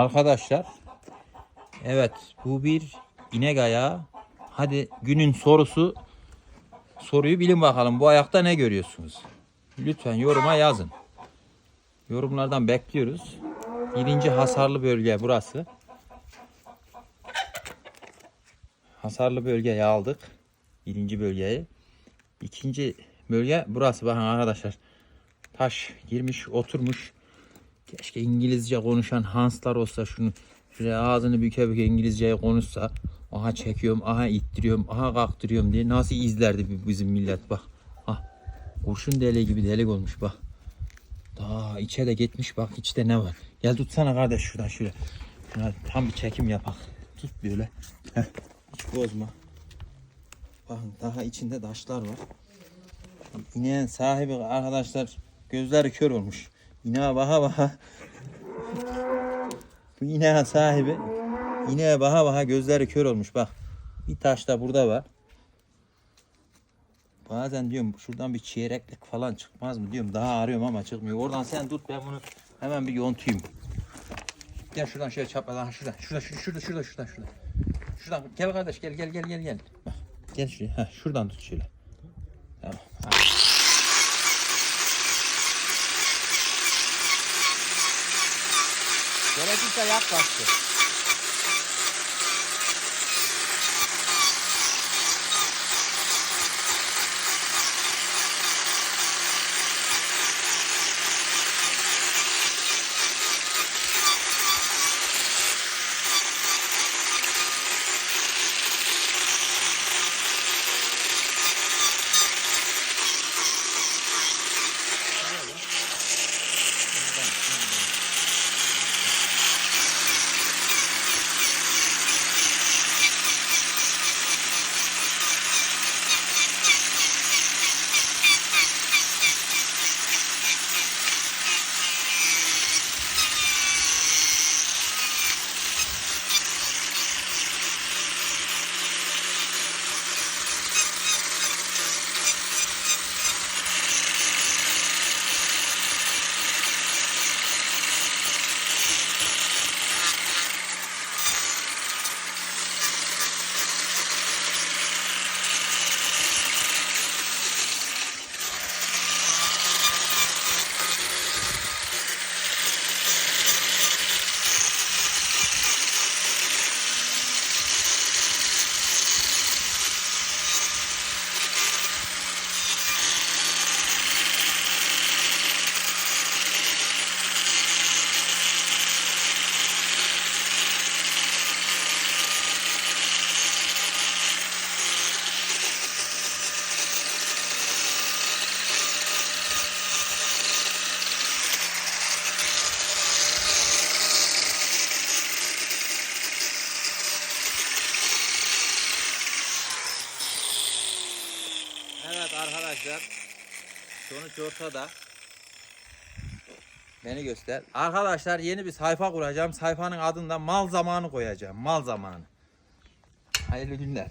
Arkadaşlar evet bu bir inek ayağı. Hadi günün sorusu soruyu bilin bakalım bu ayakta ne görüyorsunuz? Lütfen yoruma yazın. Yorumlardan bekliyoruz. Birinci hasarlı bölge burası. Hasarlı bölgeyi aldık. Birinci bölgeyi. İkinci bölge burası bakın arkadaşlar. Taş girmiş oturmuş. Keşke İngilizce konuşan Hanslar olsa şunu şuraya ağzını büke büke İngilizceye konuşsa. Aha çekiyorum, aha ittiriyorum, aha kalktırıyorum diye nasıl izlerdi bi- bizim millet bak. Ha. Kurşun deliği gibi delik olmuş bak. Daha içe de gitmiş bak içte ne var. Gel tutsana kardeş şuradan şöyle. Şuna tam bir çekim yapak. Tut böyle. Heh. Hiç bozma. Bakın daha içinde taşlar var. İneğin sahibi arkadaşlar gözleri kör olmuş. İneğe baka baka. Bu ineğin sahibi ineğe baka baka gözleri kör olmuş bak. Bir taş da burada var. Bazen diyorum şuradan bir çeyreklik falan çıkmaz mı diyorum. Daha arıyorum ama çıkmıyor. Oradan sen tut ben bunu hemen bir yontayım. Gel şuradan şöyle çapradan şuradan. Şurada şurada şurada şurada şurada şurada. Şuradan gel kardeş gel gel gel gel gel. Bak gel şuraya. Heh, şuradan tut şöyle. Tamam. Ha. 原来是叫鸭脖子。arkadaşlar sonuç ortada. Beni göster. Arkadaşlar yeni bir sayfa kuracağım. Sayfanın adında mal zamanı koyacağım. Mal zamanı. Hayırlı günler.